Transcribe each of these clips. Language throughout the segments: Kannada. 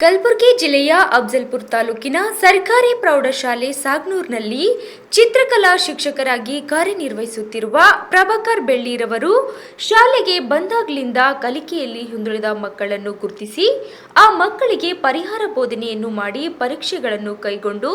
ಕಲಬುರಗಿ ಜಿಲ್ಲೆಯ ಅಫ್ಜಲ್ಪುರ್ ತಾಲೂಕಿನ ಸರ್ಕಾರಿ ಪ್ರೌಢಶಾಲೆ ಸಾಗ್ನೂರ್ನಲ್ಲಿ ಚಿತ್ರಕಲಾ ಶಿಕ್ಷಕರಾಗಿ ಕಾರ್ಯನಿರ್ವಹಿಸುತ್ತಿರುವ ಪ್ರಭಾಕರ್ ಬೆಳ್ಳಿರವರು ಶಾಲೆಗೆ ಬಂದಾಗ್ಲಿಂದ ಕಲಿಕೆಯಲ್ಲಿ ಹಿಂದುಳಿದ ಮಕ್ಕಳನ್ನು ಗುರುತಿಸಿ, ಆ ಮಕ್ಕಳಿಗೆ ಪರಿಹಾರ ಬೋಧನೆಯನ್ನು ಮಾಡಿ ಪರೀಕ್ಷೆಗಳನ್ನು ಕೈಗೊಂಡು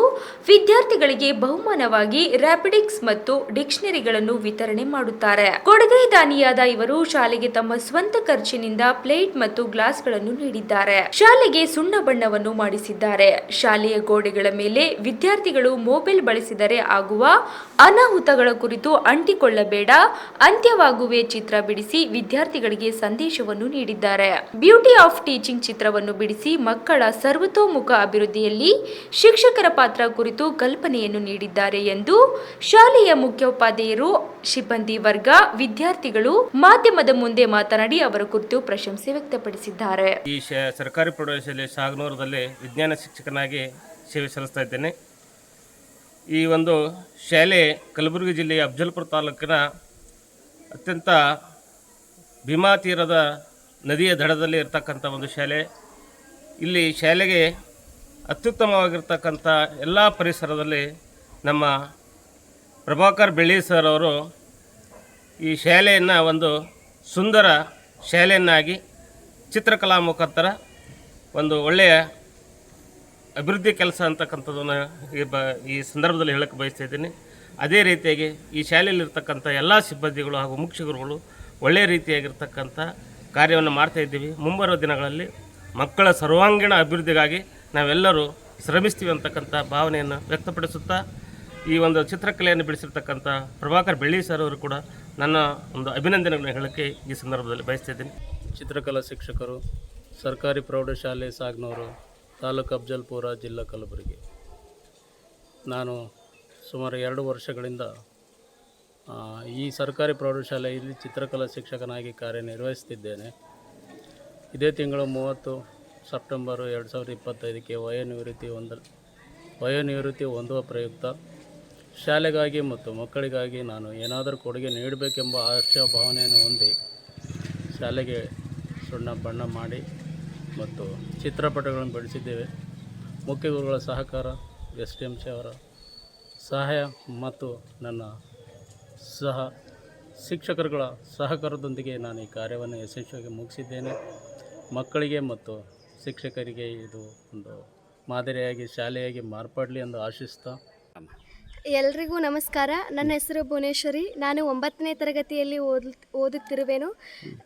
ವಿದ್ಯಾರ್ಥಿಗಳಿಗೆ ಬಹುಮಾನವಾಗಿ ರ್ಯಾಪಿಡಿಕ್ಸ್ ಮತ್ತು ಡಿಕ್ಷನರಿಗಳನ್ನು ವಿತರಣೆ ಮಾಡುತ್ತಾರೆ. ಕೊಡುಗೆ ದಾನಿಯಾದ ಇವರು ಶಾಲೆಗೆ ತಮ್ಮ ಸ್ವಂತ ಖರ್ಚಿನಿಂದ ಪ್ಲೇಟ್ ಮತ್ತು ಗ್ಲಾಸ್ಗಳನ್ನು ನೀಡಿದ್ದಾರೆ. ಶಾಲೆಗೆ ಸುಣ್ಣ ಬಣ್ಣವನ್ನು ಮಾಡಿಸಿದ್ದಾರೆ. ಶಾಲೆಯ ಗೋಡೆಗಳ ಮೇಲೆ ವಿದ್ಯಾರ್ಥಿಗಳು ಮೊಬೈಲ್ ಬಳಸಿದರೆ ಆಗುವ ಅನಾಹುತಗಳ ಕುರಿತು ಅಂಟಿಕೊಳ್ಳಬೇಡ, ಅಂತ್ಯವಾಗುವೆ ಚಿತ್ರ ಬಿಡಿಸಿ ವಿದ್ಯಾರ್ಥಿಗಳಿಗೆ ಸಂದೇಶವನ್ನು ನೀಡಿದ್ದಾರೆ. ಬ್ಯೂಟಿ ಆಫ್ ಟೀಚಿಂಗ್ ಚಿತ್ರವನ್ನು ಬಿಡಿಸಿ ಮಕ್ಕಳ ಸರ್ವತೋಮುಖ ಅಭಿವೃದ್ಧಿಯಲ್ಲಿ ಶಿಕ್ಷಕರ ಪಾತ್ರ ಕುರಿತು ಕಲ್ಪನೆಯನ್ನು ನೀಡಿದ್ದಾರೆ ಎಂದು ಶಾಲೆಯ ಮುಖ್ಯೋಪಾಧ್ಯಾಯರು ಸಿಬ್ಬಂದಿ ವರ್ಗ ವಿದ್ಯಾರ್ಥಿಗಳು ಮಾಧ್ಯಮದ ಮುಂದೆ ಮಾತನಾಡಿ ಅವರ ಕುರಿತು ಪ್ರಶಂಸೆ ವ್ಯಕ್ತಪಡಿಸಿದ್ದಾರೆ. ಈ ಸರ್ಕಾರಿ ಪ್ರೌಢಶಾಲೆ ಸಾಗನೂರದಲ್ಲಿ ವಿಜ್ಞಾನ ಶಿಕ್ಷಕನಾಗಿ ಸೇವೆ ಸಲ್ಲಿಸ್ತಾ ಇದ್ದೇನೆ. ಈ ಒಂದು ಶಾಲೆ ಕಲಬುರಗಿ ಜಿಲ್ಲೆಯ ಅಫ್ಜಲ್ಪುರ ತಾಲೂಕಿನ ಅತ್ಯಂತ ಭೀಮಾ ತೀರದ ನದಿಯ ದಡದಲ್ಲಿ ಇರತಕ್ಕಂಥ ಒಂದು ಶಾಲೆ. ಇಲ್ಲಿ ಶಾಲೆಗೆ ಅತ್ಯುತ್ತಮವಾಗಿರ್ತಕ್ಕಂಥ ಎಲ್ಲ ಪರಿಸರದಲ್ಲಿ ನಮ್ಮ ಪ್ರಭಾಕರ್ ಬೆಳ್ಳಿ ಸರ್ ಅವರು ಈ ಶಾಲೆಯನ್ನು ಒಂದು ಸುಂದರ ಶಾಲೆಯನ್ನಾಗಿ ಚಿತ್ರಕಲಾ ಮುಖಾಂತರ ಒಂದು ಒಳ್ಳೆಯ ಅಭಿವೃದ್ಧಿ ಕೆಲಸ ಅಂತಕ್ಕಂಥದ್ದನ್ನು ಈ ಸಂದರ್ಭದಲ್ಲಿ ಹೇಳಕ್ಕೆ ಬಯಸ್ತಾ ಇದ್ದೀನಿ. ಅದೇ ರೀತಿಯಾಗಿ ಈ ಶಾಲೆಯಲ್ಲಿರ್ತಕ್ಕಂಥ ಎಲ್ಲ ಸಿಬ್ಬಂದಿಗಳು ಹಾಗೂ ಮುಖ್ಯಗುರುಗಳು ಒಳ್ಳೆಯ ರೀತಿಯಾಗಿರ್ತಕ್ಕಂಥ ಕಾರ್ಯವನ್ನು ಮಾಡ್ತಾ ಇದ್ದೀವಿ. ಮುಂಬರುವ ದಿನಗಳಲ್ಲಿ ಮಕ್ಕಳ ಸರ್ವಾಂಗೀಣ ಅಭಿವೃದ್ಧಿಗಾಗಿ ನಾವೆಲ್ಲರೂ ಶ್ರಮಿಸ್ತೀವಿ ಅಂತಕ್ಕಂಥ ಭಾವನೆಯನ್ನು ವ್ಯಕ್ತಪಡಿಸುತ್ತಾ, ಈ ಒಂದು ಚಿತ್ರಕಲೆಯನ್ನು ಬಿಡಿಸಿರ್ತಕ್ಕಂಥ ಪ್ರಭಾಕರ್ ಬೆಳ್ಳಿ ಸರ್ ಅವರು ಕೂಡ ನನ್ನ ಒಂದು ಅಭಿನಂದನೆಗಳನ್ನು ಹೇಳೋಕ್ಕೆ ಈ ಸಂದರ್ಭದಲ್ಲಿ ಬಯಸ್ತಾ ಇದ್ದೀನಿ. ಚಿತ್ರಕಲಾ ಶಿಕ್ಷಕರು, ಸರ್ಕಾರಿ ಪ್ರೌಢಶಾಲೆ ಸಾಗ್ನೂರು ತಾಲೂಕು ಅಫ್ಜಲ್ಪುರ ಜಿಲ್ಲಾ ಕಲಬುರಗಿ. ನಾನು ಸುಮಾರು ಎರಡು ವರ್ಷಗಳಿಂದ ಈ ಸರ್ಕಾರಿ ಪ್ರೌಢಶಾಲೆಯಲ್ಲಿ ಚಿತ್ರಕಲಾ ಶಿಕ್ಷಕನಾಗಿ ಕಾರ್ಯನಿರ್ವಹಿಸುತ್ತಿದ್ದೇನೆ. ಇದೇ ತಿಂಗಳು ಮೂವತ್ತು ಸೆಪ್ಟೆಂಬರ್ ಎರಡು ಸಾವಿರದ ಇಪ್ಪತ್ತೈದಕ್ಕೆ ವಯೋನಿವೃತ್ತಿ ಹೊಂದ ವಯೋನಿವೃತ್ತಿ ಹೊಂದುವ ಪ್ರಯುಕ್ತ. ಶಾಲೆಗಾಗಿ ಮತ್ತು ಮಕ್ಕಳಿಗಾಗಿ ನಾನು ಏನಾದರೂ ಕೊಡುಗೆ ನೀಡಬೇಕೆಂಬ ಆಶಯ ಭಾವನೆಯನ್ನು ಹೊಂದಿ ಶಾಲೆಗೆ ಸುಣ್ಣ ಬಣ್ಣ ಮಾಡಿ ಮತ್ತು ಚಿತ್ರಪಟಗಳನ್ನು ಬಿಡಿಸಿದ್ದೇವೆ. ಮುಖ್ಯ ಗುರುಗಳ ಸಹಕಾರ, ಎಸ್ ಟಿ ಎಂ ಸಿ ಅವರ ಸಹಾಯ ಮತ್ತು ನನ್ನ ಸಹ ಶಿಕ್ಷಕರುಗಳ ಸಹಕಾರದೊಂದಿಗೆ ನಾನು ಈ ಕಾರ್ಯವನ್ನು ಯಶಸ್ವಿಯಾಗಿ ಮುಗಿಸಿದ್ದೇನೆ. ಮಕ್ಕಳಿಗೆ ಮತ್ತು ಶಿಕ್ಷಕರಿಗೆ ಇದು ಒಂದು ಮಾದರಿಯಾಗಿ, ಶಾಲೆಯಾಗಿ ಮಾರ್ಪಾಡಲಿ ಎಂದು ಆಶಿಸ್ತಾ ಎಲ್ರಿಗೂ ನಮಸ್ಕಾರ. ನನ್ನ ಹೆಸರು ಭುವನೇಶ್ವರಿ. ನಾನು ಒಂಬತ್ತನೇ ತರಗತಿಯಲ್ಲಿ ಓದ್, ಓದುತ್ತಿರುವೆನು.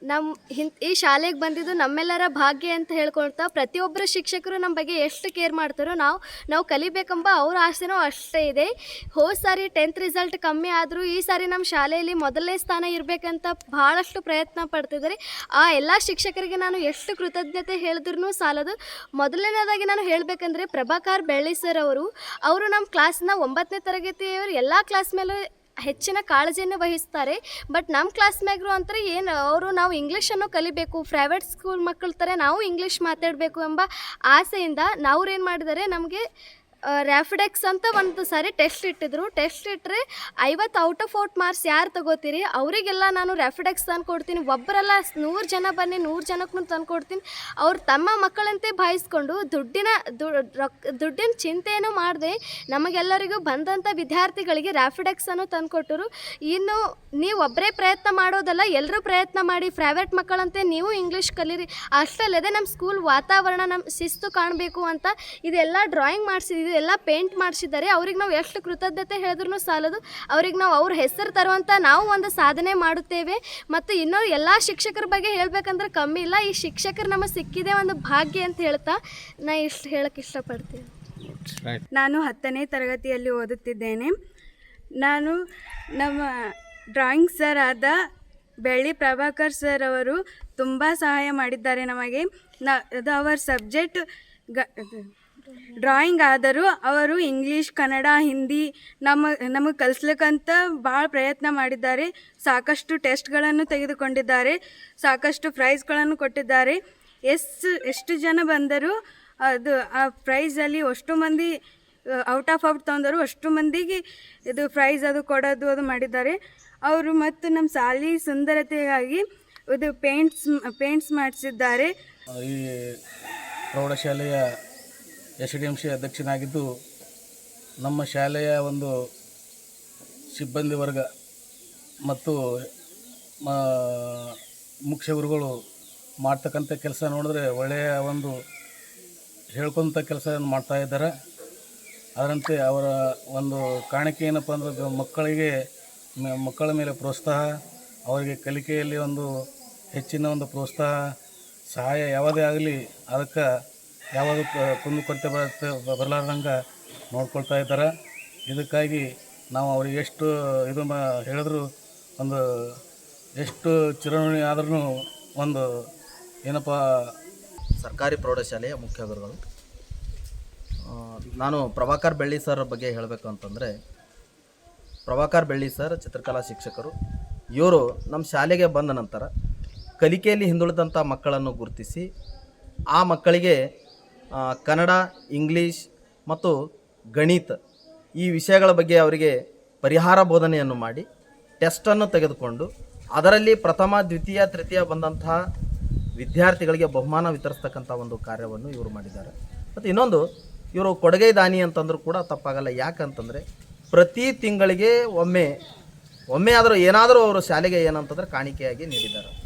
ನಮ್ಮ ಹಿಂ, ಈ ಶಾಲೆಗೆ ಬಂದಿದ್ದು ನಮ್ಮೆಲ್ಲರ ಭಾಗ್ಯ ಅಂತ ಹೇಳ್ಕೊಳ್ತಾ ಪ್ರತಿಯೊಬ್ಬರು ಶಿಕ್ಷಕರು ನಮ್ಮ ಬಗ್ಗೆ ಎಷ್ಟು ಕೇರ್ ಮಾಡ್ತಾರೋ ನಾವು ನಾವು ಕಲಿಬೇಕೆಂಬ ಅವ್ರ ಆಸೆನೂ ಅಷ್ಟೇ ಇದೆ. ಹೋದ ಸಾರಿ ಟೆಂತ್ ರಿಸಲ್ಟ್ ಕಮ್ಮಿ ಆದರೂ ಈ ಸಾರಿ ನಮ್ಮ ಶಾಲೆಯಲ್ಲಿ ಮೊದಲನೇ ಸ್ಥಾನ ಇರಬೇಕಂತ ಭಾಳಷ್ಟು ಪ್ರಯತ್ನ ಪಡ್ತಿದ್ದಾರೆ. ಆ ಎಲ್ಲ ಶಿಕ್ಷಕರಿಗೆ ನಾನು ಎಷ್ಟು ಕೃತಜ್ಞತೆ ಹೇಳಿದ್ರೂ ಸಾಲದು. ಮೊದಲನೇದಾಗಿ ನಾನು ಹೇಳಬೇಕಂದ್ರೆ ಪ್ರಭಾಕರ್ ಬೆಳ್ಳಿ ಸರ್ ಅವರು. ಅವರು ನಮ್ಮ ಕ್ಲಾಸ್ನ ಒಂಬತ್ತನೇ ತರಗತಿಯವರು ಎಲ್ಲ ಕ್ಲಾಸ್ ಮೇಲೂ ಹೆಚ್ಚಿನ ಕಾಳಜಿಯನ್ನು ವಹಿಸ್ತಾರೆ. ಬಟ್ ನಮ್ಮ ಕ್ಲಾಸ್ ಮ್ಯಾಗ್ರು ಅಂತಾರೆ ಏನು ಅವರು ನಾವು ಇಂಗ್ಲೀಷನ್ನು ಕಲಿಬೇಕು ಪ್ರೈವೇಟ್ ಸ್ಕೂಲ್ ಮಕ್ಕಳ ಥರ ನಾವು ಇಂಗ್ಲೀಷ್ ಮಾತಾಡಬೇಕು ಎಂಬ ಆಸೆಯಿಂದ ನಾವ್ರೇನು ಮಾಡಿದರೆ ನಮಗೆ ರ್ಯಾಫಿಡೆಕ್ಸ್ ಅಂತ ಒಂದು ಸಾರಿ ಟೆಸ್ಟ್ ಇಟ್ಟಿದ್ರು. ಟೆಸ್ಟ್ ಇಟ್ಟರೆ ಐವತ್ತು ಔಟ್ ಆಫ್ ಔಟ್ ಮಾರ್ಕ್ಸ್ ಯಾರು ತಗೋತೀರಿ? ಅವರಿಗೆಲ್ಲ ನಾನು ರ್ಯಾಫಿಡೆಕ್ಸ್ ತಂದು ಕೊಡ್ತೀನಿ ಒಬ್ಬರಲ್ಲ ನೂರು ಜನ ಬನ್ನಿ, ನೂರು ಜನಕ್ಕೂ ತಂದು ಕೊಡ್ತೀನಿ ಅವ್ರು ತಮ್ಮ ಮಕ್ಕಳಂತೆ ಭಾವಿಸ್ಕೊಂಡು ದುಡ್ಡಿನ ದುಡ್ಡಿನ ಚಿಂತೆಯನ್ನು ಮಾಡದೆ. ನಮಗೆಲ್ಲರಿಗೂ ಬಂದಂಥ ವಿದ್ಯಾರ್ಥಿಗಳಿಗೆ ರ್ಯಾಫಿಡೆಕ್ಸನ್ನು ತಂದುಕೊಟ್ಟರು. ಇನ್ನು ನೀವು ಒಬ್ಬರೇ ಪ್ರಯತ್ನ ಮಾಡೋದಲ್ಲ ಎಲ್ಲರೂ ಪ್ರಯತ್ನ ಮಾಡಿ ಪ್ರೈವೇಟ್ ಮಕ್ಕಳಂತೆ ನೀವು ಇಂಗ್ಲೀಷ್ ಕಲೀರಿ. ಅಷ್ಟಲ್ಲದೆ ನಮ್ಮ ಸ್ಕೂಲ್ ವಾತಾವರಣ ನಮ್ಮ ಶಿಸ್ತು ಕಾಣಬೇಕು ಅಂತ ಇದೆಲ್ಲ ಡ್ರಾಯಿಂಗ್ ಮಾಡಿಸಿದ್ವಿ. ಇದೆಲ್ಲ ಪೇಂಟ್ ಮಾಡಿಸಿದ್ದಾರೆ. ಅವ್ರಿಗೆ ನಾವು ಎಷ್ಟು ಕೃತಜ್ಞತೆ ಹೇಳಿದ್ರು ಸಾಲದು. ಅವ್ರಿಗೆ ನಾವು ಅವ್ರ ಹೆಸರು ತರುವಂಥ ನಾವು ಒಂದು ಸಾಧನೆ ಮಾಡುತ್ತೇವೆ. ಮತ್ತು ಇನ್ನೂ ಎಲ್ಲ ಶಿಕ್ಷಕರ ಬಗ್ಗೆ ಹೇಳಬೇಕಂದ್ರೆ ಕಮ್ಮಿ ಇಲ್ಲ. ಈ ಶಿಕ್ಷಕರು ನಮಗೆ ಸಿಕ್ಕಿದೆ ಒಂದು ಭಾಗ್ಯ ಅಂತ ಹೇಳ್ತಾ ನಾ ಇಷ್ಟು ಹೇಳಕ್ಕೆ ಇಷ್ಟಪಡ್ತೀನಿ. ನಾನು ಹತ್ತನೇ ತರಗತಿಯಲ್ಲಿ ಓದುತ್ತಿದ್ದೇನೆ. ನಾನು ನಮ್ಮ ಡ್ರಾಯಿಂಗ್ ಸರ್ ಆದ ಬೆಳ್ಳಿ ಪ್ರಭಾಕರ್ ಸರ್ ಅವರು ತುಂಬ ಸಹಾಯ ಮಾಡಿದ್ದಾರೆ ನಮಗೆ. ನ ಅದು ಅವರ ಸಬ್ಜೆಕ್ಟ್ ಗ ಡ್ರಾಯಿಂಗ್ ಆದರೂ ಅವರು ಇಂಗ್ಲೀಷ್ ಕನ್ನಡ ಹಿಂದಿ ನಮ್ಮ, ನಮಗೆ ಕಲಿಸ್ಲಿಕ್ಕಂತ ಭಾಳ ಪ್ರಯತ್ನ ಮಾಡಿದ್ದಾರೆ. ಸಾಕಷ್ಟು ಟೆಸ್ಟ್ಗಳನ್ನು ತೆಗೆದುಕೊಂಡಿದ್ದಾರೆ. ಸಾಕಷ್ಟು ಪ್ರೈಸ್ಗಳನ್ನು ಕೊಟ್ಟಿದ್ದಾರೆ. ಎಷ್ಟು ಎಷ್ಟು ಜನ ಬಂದರೂ ಅದು, ಆ ಪ್ರೈಸಲ್ಲಿ ಅಷ್ಟು ಮಂದಿ ಔಟ್ ಆಫ್ ಔಟ್ ತಂದರು ಅಷ್ಟು ಮಂದಿಗೆ ಇದು ಪ್ರೈಸ್ ಅದು ಕೊಡೋದು, ಅದು ಮಾಡಿದ್ದಾರೆ. ಅವರು ಮತ್ತು ನಮ್ಮ ಸಾಲಿ ಸುಂದರತೆಗಾಗಿ ಇದು ಪೇಂಟ್ಸ್ ಪೇಂಟ್ಸ್ ಮಾಡಿಸಿದ್ದಾರೆ. ಈ ಪ್ರೌಢಶಾಲೆಯ ಎಸ್ ಡಿ ಎಂ ಸಿ ಅಧ್ಯಕ್ಷನಾಗಿದ್ದು ನಮ್ಮ ಶಾಲೆಯ ಒಂದು ಸಿಬ್ಬಂದಿ ವರ್ಗ ಮತ್ತು ಮುಖ್ಯ ಗುರುಗಳು ಮಾಡ್ತಕ್ಕಂಥ ಕೆಲಸ ನೋಡಿದ್ರೆ ಒಳ್ಳೆಯ ಒಂದು ಹೇಳ್ಕೊಂತ ಕೆಲಸವನ್ನು ಮಾಡ್ತಾ ಇದ್ದಾರೆ. ಅದರಂತೆ ಅವರ ಒಂದು ಕಾಣಿಕೆ ಏನಪ್ಪ ಅಂದ್ರೆ ಮಕ್ಕಳಿಗೆ, ಮಕ್ಕಳ ಮೇಲೆ ಪ್ರೋತ್ಸಾಹ, ಅವರಿಗೆ ಕಲಿಕೆಯಲ್ಲಿ ಒಂದು ಹೆಚ್ಚಿನ ಒಂದು ಪ್ರೋತ್ಸಾಹ, ಸಹಾಯ ಯಾವುದೇ ಆಗಲಿ ಅದಕ್ಕೆ ಯಾವುದು ಕುಂದು ಕೊರತೆ ಬರುತ್ತೆ ಬರಲಾರ್ದಂಗೆ ನೋಡ್ಕೊಳ್ತಾ ಇದ್ದಾರೆ. ಇದಕ್ಕಾಗಿ ನಾವು ಅವ್ರಿಗೆ ಎಷ್ಟು ಇದು ಮಾ, ಹೇಳಿದ್ರು ಒಂದು ಎಷ್ಟು ಚಿರಋಣಿ ಆದ್ರೂ ಒಂದು ಏನಪ್ಪ ಸರ್ಕಾರಿ ಪ್ರೌಢಶಾಲೆಯ ಮುಖ್ಯ ಗುರುಗಳು. ನಾನು ಪ್ರಭಾಕರ್ ಬೆಳ್ಳಿ ಸರ್ ಬಗ್ಗೆ ಹೇಳಬೇಕು ಅಂತಂದರೆ, ಪ್ರಭಾಕರ್ ಬೆಳ್ಳಿ ಸರ್ ಚಿತ್ರಕಲಾ ಶಿಕ್ಷಕರು, ಇವರು ನಮ್ಮ ಶಾಲೆಗೆ ಬಂದ ನಂತರ ಕಲಿಕೆಯಲ್ಲಿ ಹಿಂದುಳಿದಂಥ ಮಕ್ಕಳನ್ನು ಗುರುತಿಸಿ, ಆ ಮಕ್ಕಳಿಗೆ ಕನ್ನಡ, ಇಂಗ್ಲೀಷ್ ಮತ್ತು ಗಣಿತ ಈ ವಿಷಯಗಳ ಬಗ್ಗೆ ಅವರಿಗೆ ಪರಿಹಾರ ಬೋಧನೆಯನ್ನು ಮಾಡಿ ಟೆಸ್ಟನ್ನು ತೆಗೆದುಕೊಂಡು ಅದರಲ್ಲಿ ಪ್ರಥಮ, ದ್ವಿತೀಯ, ತೃತೀಯ ಬಂದಂತಹ ವಿದ್ಯಾರ್ಥಿಗಳಿಗೆ ಬಹುಮಾನ ವಿತರಿಸ್ತಕ್ಕಂಥ ಒಂದು ಕಾರ್ಯವನ್ನು ಇವರು ಮಾಡಿದ್ದಾರೆ. ಮತ್ತು ಇನ್ನೊಂದು, ಇವರು ಕೊಡುಗೆ ದಾನಿ ಅಂತಂದರೂ ಕೂಡ ತಪ್ಪಾಗಲ್ಲ. ಯಾಕಂತಂದರೆ ಪ್ರತಿ ತಿಂಗಳಿಗೆ ಒಮ್ಮೆ ಒಮ್ಮೆ ಆದರೂ ಏನಾದರೂ ಅವರು ಶಾಲೆಗೆ ಏನಂತಂದರೆ ಕಾಣಿಕೆಯಾಗಿ ನೀಡಿದ್ದಾರೆ.